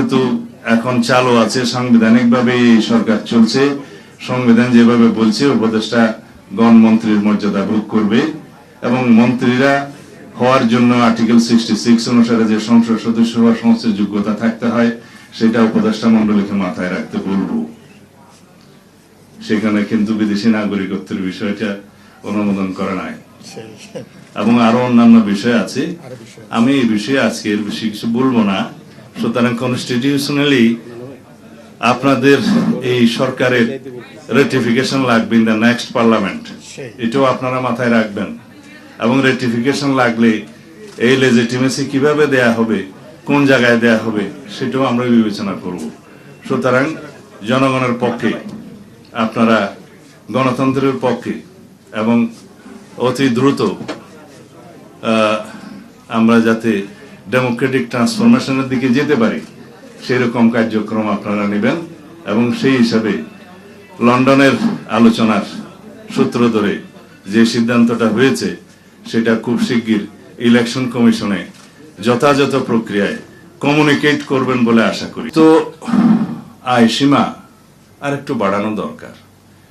যেহেতু এখন চালু আছে সাংবিধানিকভাবে এই সরকার চলছে। সংবিধান যেভাবে বলছে উপদেষ্টা গণ মন্ত্রীর মর্যাদা ভোগ করবে। এবং মন্ত্রীরা হওয়ার জন্য আর্টিকেল সিক্সটি সিক্স অনুসারে যে সংসদ সদস্য হওয়ার সমস্ত যোগ্যতা থাকতে হয় সেটা উপদেষ্টা মন্ডলীকে মাথায় রাখতে বলব। সেখানে কিন্তু বিদেশি নাগরিকত্বের বিষয়টা অনুমোদন করা নাই। এবং আরও অন্যান্য বিষয় আছে। আমি এই বিষয়ে আজকে এর বেশি কিছু বলব না। সুতরাং কনস্টিটিউশনালি আপনাদের এই সরকারের রেটিফিকেশন লাগবে ইন দ্য নেক্সট পার্লামেন্ট এটাও আপনারা মাথায় রাখবেন। এবং রেটিফিকেশন লাগলে এই লেজিটিমেসি কীভাবে দেয়া হবে কোন জায়গায় দেয়া হবে সেটাও আমরা বিবেচনা করব। সুতরাং জনগণের পক্ষে আপনারা গণতন্ত্রের পক্ষে এবং অতি দ্রুত আমরা যাতে ডেমোক্রেটিক ট্রান্সফরমেশনের দিকে যেতে পারি সেরকম কার্যক্রম আপনারা নেবেন এবং সেই হিসাবে লন্ডনের আলোচনার সূত্র ধরে যে সিদ্ধান্তটা হয়েছে, সেটা খুব শিগগির ইলেকশন কমিশনে যথাযথ প্রক্রিয়ায় কমিউনিকেট করবেন বলে আশা করি। তো আয় সীমা আর একটু বাড়ানো দরকার।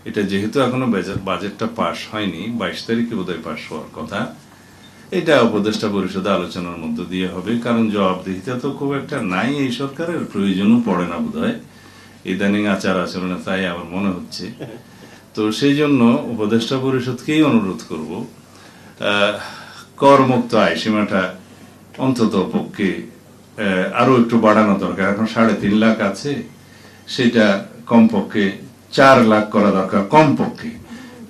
এটা যেহেতু এখনও বাজেট- বাজেটটা পাশ হয়নি, বাইশ তারিখে বোধহয় পাশ হওয়ার কথা। এটা উপদেষ্টা পরিষদে আলোচনার মধ্য দিয়ে হবে কারণ জবাবদিহিতা তো খুব একটা নাই এই সরকারের প্রয়োজনও পড়ে না বোধ হয় ইদানিং আচার আচরণে তাই আমার মনে হচ্ছে। তো সেই জন্য উপদেষ্টা পরিষদকেই অনুরোধ করব করমুক্ত আয় সীমাটা অন্তত পক্ষে আহ, আরও একটু বাড়ানো দরকার। এখন সাড়ে তিন লাখ আছে সেটা কমপক্ষে চার লাখ করা দরকার কমপক্ষে।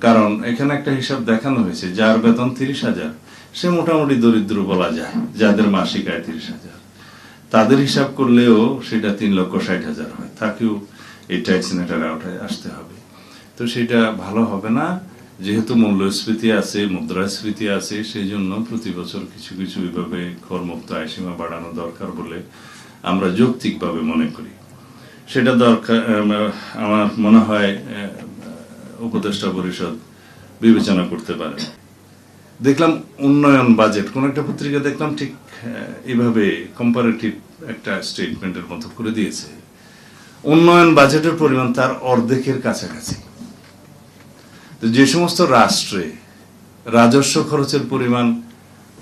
কারণ এখানে একটা হিসাব দেখানো হয়েছে, যার বেতন তিরিশ হাজার, সে মোটামুটি দরিদ্র বলা যায়, যাদের মাসিক আয় তিরিশ হাজার। তাদের হিসাব করলেও সেটা তিন লক্ষ ষাট হাজার হয়, তাকেও এই ট্যাক্স নেটার আওতায় আসতে হবে। তো সেটা ভালো হবে না, যেহেতু মূল্যস্ফীতি আছে, মুদ্রাস্ফীতি আছে সেই জন্য প্রতি বছর কিছু কিছু এভাবে করমুক্ত আয়সীমা বাড়ানো দরকার বলে আমরা যৌক্তিকভাবে মনে করি। সেটা দরকার আমার মনে হয় উপদেষ্টা পরিষদ বিবেচনা করতে পারে। দেখলাম উন্নয়ন বাজেট কোন একটা পত্রিকা দেখলাম ঠিক আহ, এইভাবে কম্পারেটিভ একটা স্টেটমেন্টের মতো করে দিয়েছে। উন্নয়ন বাজেটের পরিমাণ তার অর্ধেকের কাছাকাছি। তো যে সমস্ত রাষ্ট্রে রাজস্ব খরচের পরিমাণ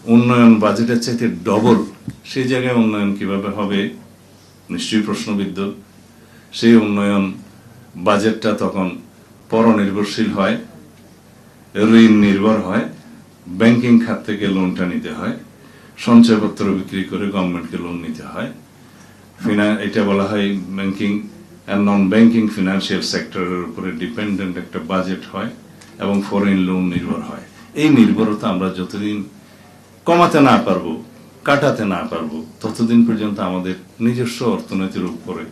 উন্নয়ন বাজেটের চাইতে ডবল সেই জায়গায় উন্নয়ন কীভাবে হবে নিশ্চয়ই প্রশ্নবিদ্ধ। সেই উন্নয়ন বাজেটটা তখন পরনির্ভরশীল হয়, ঋণ নির্ভর হয়, ব্যাংকিং খাত থেকে লোনটা নিতে হয়, সঞ্চয়পত্র বিক্রি করে গভর্নমেন্টকে লোন নিতে হয়। ফিনা- এটা বলা হয় banking and non banking financial সেক্টরের উপরে ডিপেন্ডেন্ট একটা বাজেট হয় এবং ফরেন লোন নির্ভর হয়। এই নির্ভরতা আমরা যতদিন কমাতে না পারব, কাটাতে না পারব, ততদিন পর্যন্ত আমাদের নিজস্ব অর্থনীতির উপরে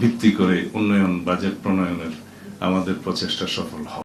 ভিত্তি করে উন্নয়ন বাজেট প্রণয়নের আমাদের প্রচেষ্টা সফল হবে।